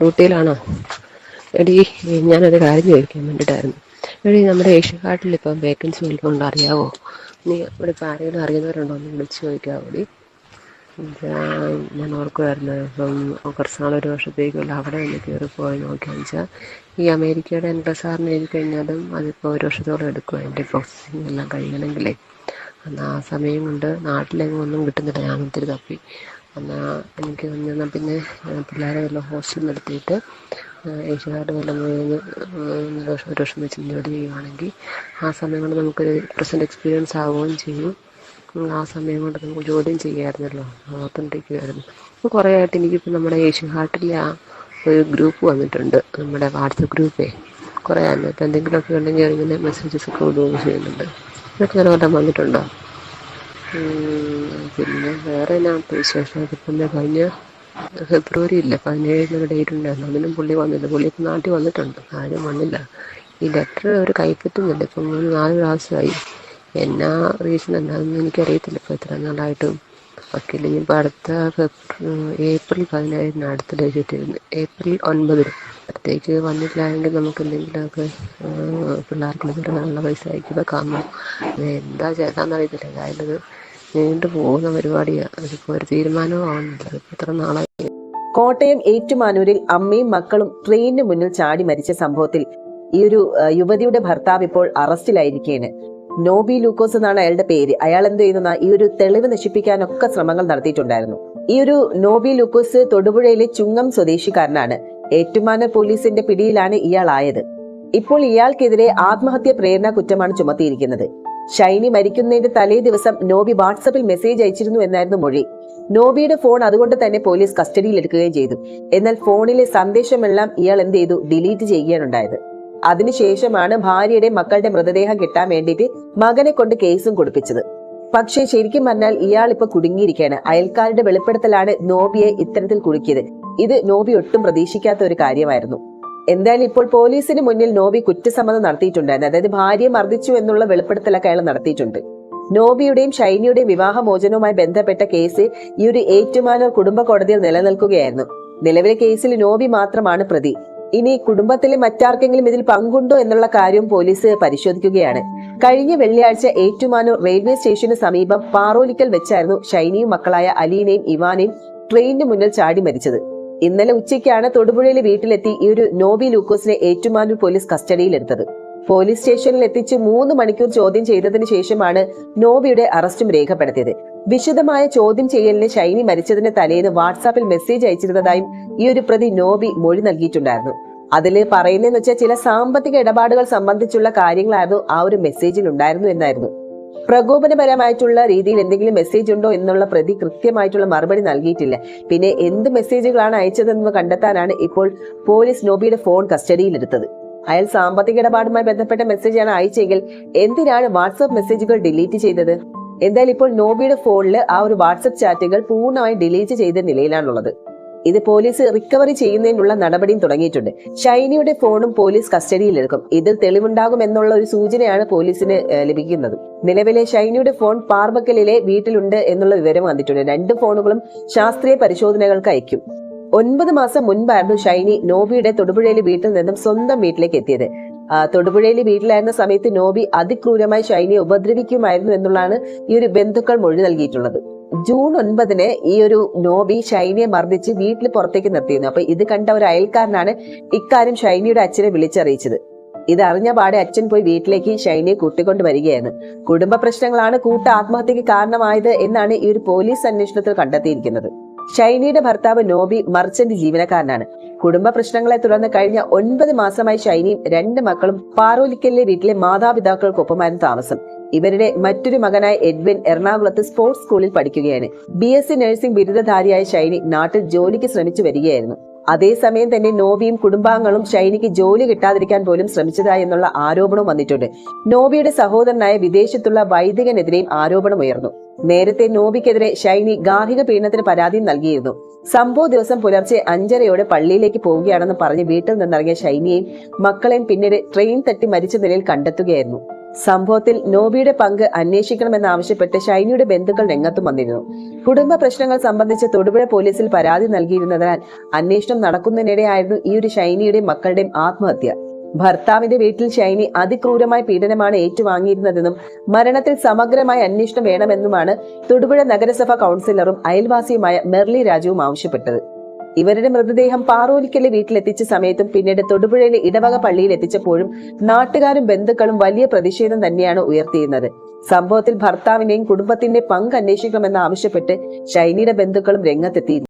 ഡ്യൂട്ടിയിലാണോ എടി ഞാനൊരു കാര്യം ചോദിക്കാൻ വേണ്ടിയിട്ടായിരുന്നു. എടി നമ്മുടെ ഏഷ്യക്കാട്ടിൽ കാർഡിൽ ഇപ്പം വേക്കൻസി വല്ലതും അറിയാവോ? നീ ഇവിടെ ഇപ്പം ആരെങ്കിലും അറിയുന്നവരുണ്ടോ? ഒന്ന് വിളിച്ച് ചോദിക്കാവോ ഞാൻ ഓർക്കുമായിരുന്നു ഇപ്പം കുറച്ച് നാൾ ഒരു വർഷത്തേക്കുള്ള അവിടെ ഒന്ന് കയറി പോയി നോക്കിയാന്ന് വെച്ചാൽ ഈ അമേരിക്കയുടെ എൻട്രസാറിന് എഴുതി കഴിഞ്ഞാലും അതിപ്പോൾ ഒരു വർഷത്തോളം എടുക്കും അതിന്റെ പ്രോസസ്സിങ് എല്ലാം കഴിയണമെങ്കിലേ. എന്നാൽ ആ സമയം കൊണ്ട് നാട്ടിലെങ്ങും ഒന്നും കിട്ടുന്നില്ല. ഞാൻ ഒത്തിരി തപ്പി. എന്നാൽ എനിക്ക് എന്നാൽ പിന്നെ പിള്ളേരെ വല്ല ഹോസ്റ്റലിൽ നിർത്തിയിട്ട് ഏഷ്യക്കാരുടെ വല്ല മൂന്ന് വർഷം ഒരു വർഷം വെച്ച് ജോലി ചെയ്യുകയാണെങ്കിൽ ആ സമയങ്ങളിൽ നമുക്കൊരു പ്രസന്റ് എക്സ്പീരിയൻസ് ആവുകയും ചെയ്യും. ആ സമയം കൊണ്ട് നമുക്ക് ജോലിയും ചെയ്യാമായിരുന്നല്ലോ ഓർത്തുകൊണ്ടിരിക്കുമായിരുന്നു അപ്പോൾ കുറേ ആയിട്ട് എനിക്കിപ്പോൾ നമ്മുടെ ഏഷ്യൻ ഹാർട്ടിലെ ആ ഒരു ഗ്രൂപ്പ് വന്നിട്ടുണ്ട്. നമ്മുടെ വാട്സപ്പ് ഗ്രൂപ്പേ കുറേ ആയിരുന്നു ഇപ്പോൾ എന്തെങ്കിലുമൊക്കെ ഉണ്ടെങ്കിൽ ഇങ്ങനെ മെസ്സേജസ് ഒക്കെ വിടുകയും ചെയ്യുന്നുണ്ട്. ഇതൊക്കെ വല്ലതും വന്നിട്ടുണ്ടോ? പിന്നെ വേറെ ഞാൻ വിശേഷം ദേ കഴിഞ്ഞ ഫെബ്രുവരി ഇല്ല പതിനേഴിനൊരു ഡേറ്റ് ഉണ്ടായിരുന്നു. അതിനും പുള്ളി വന്നില്ല. പുള്ളി ഇപ്പം നാട്ടിൽ വന്നിട്ടുണ്ട്. ആരും വന്നില്ല. ഈ ലെറ്റർ അവർ കൈപ്പറ്റുന്നില്ല ഇപ്പം മൂന്ന് നാല് പ്രാവശ്യമായി. എന്നാ റീസൺ എന്താണെന്ന് എനിക്കറിയത്തില്ല. ഇപ്പോൾ ഇത്ര നാളായിട്ടും വക്കീൽ ഇനിയിപ്പോൾ അടുത്ത ഫെബ്രു ഏപ്രിൽ പതിനേഴിന് അടുത്ത ഡേറ്റ് കിട്ടിയിരുന്നു ഏപ്രിൽ ഒൻപതിന്. അപ്പോഴത്തേക്ക് വന്നിട്ടില്ലായെങ്കിൽ നമുക്ക് എന്തെങ്കിലുമൊക്കെ പിള്ളേർക്ക് ചെറുതാനുള്ള പൈസ അയക്കുക കാണും. എന്താ ചേട്ടാന്ന് അറിയത്തില്ല എന്തായാലും നീണ്ടു പോകുന്ന പരിപാടിയാണ് അതിപ്പോൾ ഒരു അതിപ്പോൾ ഇത്ര നാളായി. കോട്ടയം ഏറ്റുമാനൂരിൽ അമ്മയും മക്കളും ട്രെയിനിന് മുന്നിൽ ചാടി മരിച്ച സംഭവത്തിൽ ഈ ഒരു യുവതിയുടെ ഭർത്താവ് ഇപ്പോൾ അറസ്റ്റിലായിരിക്കുകയാണ് നോബി ലൂക്കോസ് എന്നാണ് അയാളുടെ പേര്. അയാൾ എന്ത് ചെയ്യുന്ന ഈ ഒരു തെളിവ് നശിപ്പിക്കാനൊക്കെ ശ്രമങ്ങൾ നടത്തിയിട്ടുണ്ടായിരുന്നു. ഈ ഒരു നോബി ലൂക്കോസ് തൊടുപുഴയിലെ ചുങ്ങം സ്വദേശിക്കാരനാണ്. ഏറ്റുമാന പോലീസിന്റെ പിടിയിലാണ് ഇയാൾ ആയത് ഇപ്പോൾ ഇയാൾക്കെതിരെ ആത്മഹത്യ പ്രേരണ കുറ്റമാണ് ചുമത്തിയിരിക്കുന്നത്. ഷൈനി മരിക്കുന്നതിന്റെ തലേ ദിവസം നോബി വാട്സപ്പിൽ മെസ്സേജ് അയച്ചിരുന്നു എന്നായിരുന്നു മൊഴി. നോബിയുടെ ഫോൺ അതുകൊണ്ട് തന്നെ പോലീസ് കസ്റ്റഡിയിൽ എടുക്കുകയും ചെയ്തു. എന്നാൽ ഫോണിലെ സന്ദേശമെല്ലാം ഇയാൾ എന്ത് ചെയ്തു? ഡിലീറ്റ് ചെയ്യുകയാണുണ്ടായത്. അതിനുശേഷമാണ് ഭാര്യയുടെ മക്കളുടെ മൃതദേഹം കിട്ടാൻ വേണ്ടിയിട്ട് മകനെ കൊണ്ട് കേസും കൊടുപ്പിച്ചത്. പക്ഷേ ശരിക്കും പറഞ്ഞാൽ ഇയാൾ ഇപ്പൊ കുടുങ്ങിയിരിക്കുകയാണ്. അയൽക്കാരുടെ വെളിപ്പെടുത്തലാണ് നോബിയെ ഇത്തരത്തിൽ കുടുക്കിയത്. ഇത് നോബി ഒട്ടും പ്രതീക്ഷിക്കാത്ത ഒരു കാര്യമായിരുന്നു. എന്തായാലും ഇപ്പോൾ പോലീസിന് മുന്നിൽ നോബി കുറ്റസമ്മതം നടത്തിയിട്ടുണ്ടായിരുന്നു. അതായത് ഭാര്യയെ മർദ്ദിച്ചു എന്നുള്ള വെളിപ്പെടുത്തലൊക്കെ അയാൾ നടത്തിയിട്ടുണ്ട്. നോബിയുടെയും ഷൈനിയുടെയും വിവാഹമോചനവുമായി ബന്ധപ്പെട്ട കേസ് ഈ ഒരു ഏറ്റുമാനൂർ കുടുംബ കോടതിയിൽ നിലനിൽക്കുകയായിരുന്നു. നിലവിലെ കേസിൽ നോബി മാത്രമാണ് പ്രതി. ഇനി കുടുംബത്തിലെ മറ്റാർക്കെങ്കിലും ഇതിൽ പങ്കുണ്ടോ എന്നുള്ള കാര്യവും പോലീസ് പരിശോധിക്കുകയാണ്. കഴിഞ്ഞ വെള്ളിയാഴ്ച ഏറ്റുമാനൂർ റെയിൽവേ സ്റ്റേഷന് സമീപം പാറോലിക്കൽ വെച്ചായിരുന്നു ഷൈനിയും മക്കളായ അലീനയും ഇവാനയും ട്രെയിനിന് മുന്നിൽ ചാടി മരിച്ചത്. ഇന്നലെ ഉച്ചയ്ക്കാണ് തൊടുപുഴയിലെ വീട്ടിലെത്തി ഈ ഒരു നോബി ലൂക്കോസിനെ ഏറ്റുമാനൂർ പോലീസ് കസ്റ്റഡിയിലെടുത്തത്. പോലീസ് സ്റ്റേഷനിൽ എത്തിച്ച് മൂന്ന് മണിക്കൂർ ചോദ്യം ചെയ്തതിന് ശേഷമാണ് നോബിയുടെ അറസ്റ്റും രേഖപ്പെടുത്തിയത്. വിശദമായ ചോദ്യം ചെയ്യലിന് ഷൈനി മരിച്ചതിന്റെ തലേന്ന് വാട്സാപ്പിൽ മെസ്സേജ് അയച്ചിരുന്നതായും ഈ ഒരു പ്രതി നോബി മൊഴി നൽകിയിട്ടുണ്ടായിരുന്നു. അതിൽ പറയുന്നതെന്ന് വെച്ചാൽ ചില സാമ്പത്തിക ഇടപാടുകൾ സംബന്ധിച്ചുള്ള കാര്യങ്ങളായിരുന്നു ആ ഒരു മെസ്സേജിൽ ഉണ്ടായിരുന്നു എന്നായിരുന്നു. പ്രകോപനപരമായിട്ടുള്ള രീതിയിൽ എന്തെങ്കിലും മെസ്സേജ് ഉണ്ടോ എന്നുള്ള പ്രതി കൃത്യമായിട്ടുള്ള മറുപടി നൽകിയിട്ടില്ല. പിന്നെ എന്ത് മെസ്സേജുകളാണ് അയച്ചതെന്ന് കണ്ടെത്താനാണ് ഇപ്പോൾ പോലീസ് നോബിയുടെ ഫോൺ കസ്റ്റഡിയിലെടുത്തത്. അയാൾ സാമ്പത്തിക ഇടപാടുമായി ബന്ധപ്പെട്ട മെസ്സേജാണ് അയച്ചെങ്കിൽ എന്തിനാണ് വാട്സാപ്പ് മെസ്സേജുകൾ ഡിലീറ്റ് ചെയ്തത്? എന്തായാലും ഇപ്പോൾ നോബിയുടെ ഫോണിൽ ആ ഒരു വാട്സപ്പ് ചാറ്റുകൾ പൂർണമായും ഡിലീറ്റ് ചെയ്ത നിലയിലാണുള്ളത്. ഇത് പോലീസ് റിക്കവറി ചെയ്യുന്നതിനുള്ള നടപടിയും തുടങ്ങിയിട്ടുണ്ട്. ഷൈനിയുടെ ഫോണും പോലീസ് കസ്റ്റഡിയിലെടുക്കും. ഇതിൽ തെളിവുണ്ടാകും എന്നുള്ള ഒരു സൂചനയാണ് പോലീസിന് ലഭിക്കുന്നത്. നിലവിലെ ഷൈനിയുടെ ഫോൺ പാർബക്കലിലെ വീട്ടിലുണ്ട് എന്നുള്ള വിവരം വന്നിട്ടുണ്ട്. രണ്ട് ഫോണുകളും ശാസ്ത്രീയ പരിശോധനകൾക്ക് അയക്കും. ഒൻപത് മാസം മുൻപായിരുന്നു ഷൈനി നോബിയുടെ തൊടുപുഴയിലെ വീട്ടിൽ നിന്നും സ്വന്തം വീട്ടിലേക്ക് എത്തിയത്. തൊടുപുഴയിലെ വീട്ടിലായിരുന്ന സമയത്ത് നോബി അതിക്രൂരമായി ഷൈനിയെ ഉപദ്രവിക്കുമായിരുന്നു എന്നുള്ളതാണ് ഈ ഒരു ബന്ധുക്കൾ മൊഴി നൽകിയിട്ടുള്ളത്. ജൂൺ ഒൻപതിന് ഈ ഒരു നോബി ഷൈനിയെ മർദ്ദിച്ച് വീട്ടിൽ പുറത്തേക്ക് നിർത്തിയിരുന്നു. അപ്പൊ ഇത് കണ്ട ഒരു അയൽക്കാരനാണ് ഇക്കാര്യം ഷൈനിയുടെ അച്ഛനെ വിളിച്ചറിയിച്ചത്. ഇത് അറിഞ്ഞ പാടെ അച്ഛൻ പോയി വീട്ടിലേക്ക് ഷൈനിയെ കൂട്ടിക്കൊണ്ട് വരികയാണ്. കുടുംബ പ്രശ്നങ്ങളാണ് കൂട്ട ആത്മഹത്യക്ക് കാരണമായത് എന്നാണ് ഈ ഒരു പോലീസ് അന്വേഷണത്തിൽ കണ്ടെത്തിയിരിക്കുന്നത്. ഷൈനിയുടെ ഭർത്താവ് നോബി മർച്ചന്റ് ജീവനക്കാരനാണ്. കുടുംബ പ്രശ്നങ്ങളെ തുടർന്ന് കഴിഞ്ഞ ഒൻപത് മാസമായി ഷൈനിയും രണ്ട് മക്കളും പാറോലിക്കലിലെ വീട്ടിലെ മാതാപിതാക്കൾക്കൊപ്പമായിരുന്നു താമസം. ഇവരുടെ മറ്റൊരു മകനായ എഡ്വിൻ എറണാകുളത്ത് സ്പോർട്സ് സ്കൂളിൽ പഠിക്കുകയാണ്. ബി എസ് സി നഴ്സിംഗ് ബിരുദധാരിയായ ഷൈനി നാട്ടിൽ ജോലിക്ക് ശ്രമിച്ചു വരികയായിരുന്നു. അതേസമയം തന്നെ നോബിയും കുടുംബാംഗങ്ങളും ഷൈനിക്ക് ജോലി കിട്ടാതിരിക്കാൻ പോലും ശ്രമിച്ചതായി എന്നുള്ള ആരോപണവും വന്നിട്ടുണ്ട്. നോബിയുടെ സഹോദരനായ വിദേശത്തുള്ള വൈദികനെതിരെയും ആരോപണം ഉയർന്നു. നേരത്തെ നോബിക്കെതിരെ ഷൈനി ഗാർഹിക പീഡനത്തിന് പരാതി നൽകിയിരുന്നു. സംഭവ ദിവസം പുലർച്ചെ അഞ്ചരയോടെ പള്ളിയിലേക്ക് പോവുകയാണെന്ന് പറഞ്ഞ് വീട്ടിൽ നിന്നിറങ്ങിയ ഷൈനിയെയും മക്കളെയും പിന്നീട് ട്രെയിൻ തട്ടി മരിച്ച നിലയിൽ കണ്ടെത്തുകയായിരുന്നു. സംഭവത്തിൽ നോബിയുടെ പങ്ക് അന്വേഷിക്കണമെന്നാവശ്യപ്പെട്ട് ഷൈനിയുടെ ബന്ധുക്കൾ രംഗത്തും വന്നിരുന്നു. കുടുംബ പ്രശ്നങ്ങൾ സംബന്ധിച്ച് തൊടുപുഴ പോലീസിൽ പരാതി നൽകിയിരുന്നതിനാൽ അന്വേഷണം നടക്കുന്നതിനിടെയായിരുന്നു ഈ ഒരു ഷൈനിയുടെയും മക്കളുടെയും ആത്മഹത്യ. ഭർത്താവിന്റെ വീട്ടിൽ ഷൈനി അതിക്രൂരമായ പീഡനമാണ് ഏറ്റുവാങ്ങിയിരുന്നതെന്നും മരണത്തിൽ സമഗ്രമായ അന്വേഷണം വേണമെന്നുമാണ് തൊടുപുഴ നഗരസഭാ കൗൺസിലറും അയൽവാസിയുമായ മെർലി രാജുവും ആവശ്യപ്പെട്ടത്. ഇവരുടെ മൃതദേഹം പാറോലിക്കലെ വീട്ടിലെത്തിച്ച സമയത്തും പിന്നീട് തൊടുപുഴയിലെ ഇടവക പള്ളിയിൽ എത്തിച്ചപ്പോഴും നാട്ടുകാരും ബന്ധുക്കളും വലിയ പ്രതിഷേധം തന്നെയാണ് ഉയർത്തിയിരുന്നത്. സംഭവത്തിൽ ഭർത്താവിനെയും കുടുംബത്തിന്റെ പങ്ക് അന്വേഷിക്കണമെന്ന് ആവശ്യപ്പെട്ട് ഷൈനിയുടെ ബന്ധുക്കളും രംഗത്തെത്തി.